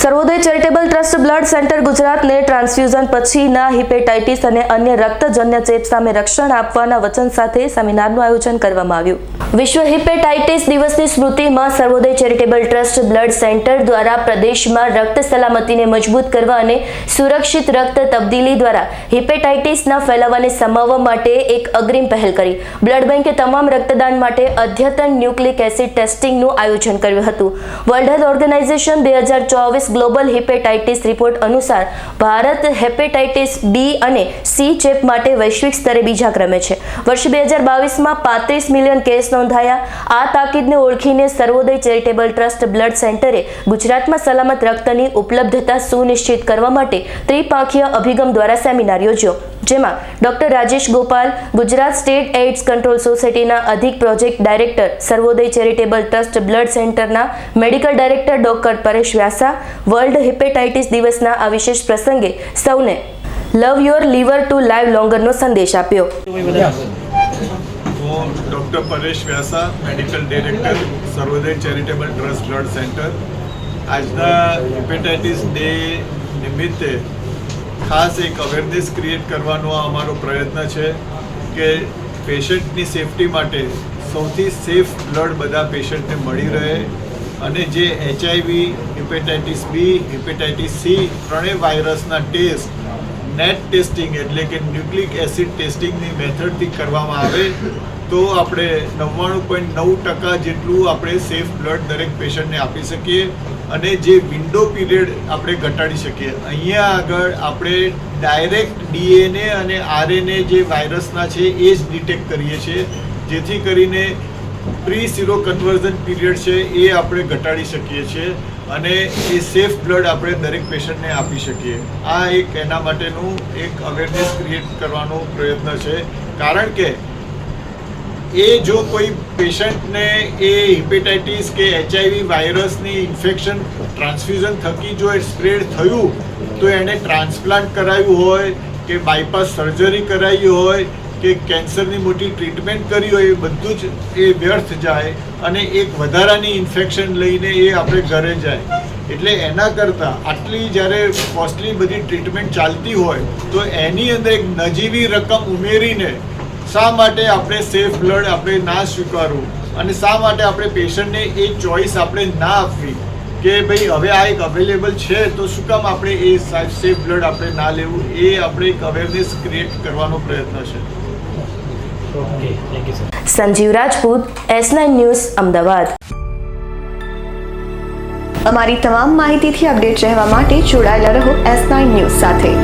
Sarvodaya charitable trust blood centre ગુજરાતને transfusion પછીના hepatitis અને અન્ય રક્તજન્ય ચેપ સામે રક્ષણ આપવાના વચન સાથે સેમિનારનું આયોજન કરવામાં આવ્યું. વિશ્વ હિપેટાઇટિસ દિવસની સ્મૃતિમાં Sarvodaya charitable trust blood centre દ્વારા પ્રદેશમાં રક્ત સલામતીને મજબૂત કરવા અને સુરક્ષિત રક્ત તબદીલી દ્વારા હિપેટાઇટિસના ફેલાવાને સમાવવા માટે એક અગ્રિમ પહેલ કરી. બ્લડ બેંકે તમામ રક્તદાન માટે અદ્યતન ન્યુક્લિક એસિડ ટેસ્ટિંગનું આયોજન કર્યું હતું. વર્લ્ડ હેલ્થ ઓર્ગેનાઇઝેશન બે હજાર ચોવીસ ગ્લોબલ હિપેટાઇટિસ રિપોર્ટ અનુસાર, ભારત હેપેટાઇટિસ બી અને સી ચેપ માટે વૈશ્વિક સ્તરે બીજા ક્રમે છે. વર્ષ બે હજાર બાવીસમાં પાંત્રીસ મિલિયન કેસ નોંધાયા. આ તાકીદને ઓળખીને સર્વોદય ચેરિટેબલ ટ્રસ્ટ બ્લડ સેન્ટરે ગુજરાતમાં સલામત રક્તની ઉપલબ્ધતા સુનિશ્ચિત કરવા માટે ત્રિપાંખીય અભિગમ દ્વારા સેમિનાર યોજ્યો. જેમાં doctor Rajesh Gopal, Gujarat state AIDS control સોસાયટીના અધિક project director, Sarvodaya charitable trust blood સેન્ટરના medical director doctor Paresh Vyasa, world hepatitis દિવસના આ વિશેષ પ્રસંગે સૌને love your liver to live લોંગરનો સંદેશ આપ્યો. Doctor Paresh Vyasa, medical director Sarvodaya charitable trust blood centre. આજના હિપેટાઇટિસ ડે નિમિત્તે ખાસ એક અવેરનેસ ક્રિએટ કરવાનો આ અમારો પ્રયત્ન છે કે પેશન્ટની સેફટી માટે સૌથી સેફ બ્લડ બધા પેશન્ટને મળી રહે અને જે HIV hepatitis B hepatitis C ત્રણેય વાયરસના ટેસ્ટ નેટ ટેસ્ટિંગ એટલે કે ન્યુક્લિક એસિડ ટેસ્ટિંગની મેથડથી કરવામાં આવે, તો આપણે નવ્વાણું પોઈન્ટ નવ ટકા જેટલું આપણે સેફ બ્લડ દરેક પેશન્ટને આપી શકીએ. અને જે વિન્ડો પીરિયડ આપણે ઘટાડી શકીએ. અહીંયા આગળ આપણે ડાયરેક્ટ ડીએનએ અને આરએનએ જે વાયરસના છે, એ જ ડિટેક્ટ કરીએ છીએ. જેથી કરીને પ્રી સીરો કન્વર્ઝન પીરિયડ છે, એ આપણે ઘટાડી શકીએ છીએ અને એ સેફ બ્લડ આપણે દરેક પેશન્ટને આપી શકીએ. આ એક એના માટેનું એક અવેરનેસ ક્રિએટ કરવાનો પ્રયત્ન છે. કારણ કે એ જો કોઈ પેશન્ટને એ હિપેટાઇટિસ કે એચઆઈવી વાયરસની ઇન્ફેક્શન, ટ્રાન્સફ્યુઝન થકી જો એ સ્પ્રેડ થયું, તો એણે ટ્રાન્સપ્લાન્ટ કરાવ્યું હોય, કે બાયપાસ સર્જરી કરાવી હોય, કે કેન્સરની મોટી ટ્રીટમેન્ટ કરી હોય, એ બધું જ એ વ્યર્થ જાય અને એક વધારાની ઇન્ફેક્શન લઈને એ આપણે ઘરે જાય. એટલે એના કરતાં આટલી જ્યારે કોસ્ટલી બધી ટ્રીટમેન્ટ ચાલતી હોય, તો એની અંદર એક નજીવી રકમ ઉમેરીને શા માટે આપણે સેફ બ્લડ આપણે ના સ્વીકારવું? અને શા માટે આપણે પેશન્ટને એ ચોઈસ આપણે ના આપવી? કે ભાઈ હવે આ એક અવેલેબલ છે તો શું કામ આપણે એ સેફ બ્લડ આપણે ના લેવું? એ આપણે એક અવેરનેસ ક્રિએટ કરવાનો પ્રયત્ન છે. Okay thank Sanjeev Rajput S nine news Ahmedabad. અમારી તમામ માહિતીથી અપડેટ રહેવા માટે જોડાયેલા રહો એસ નાઇન ન્યૂઝ સાથે.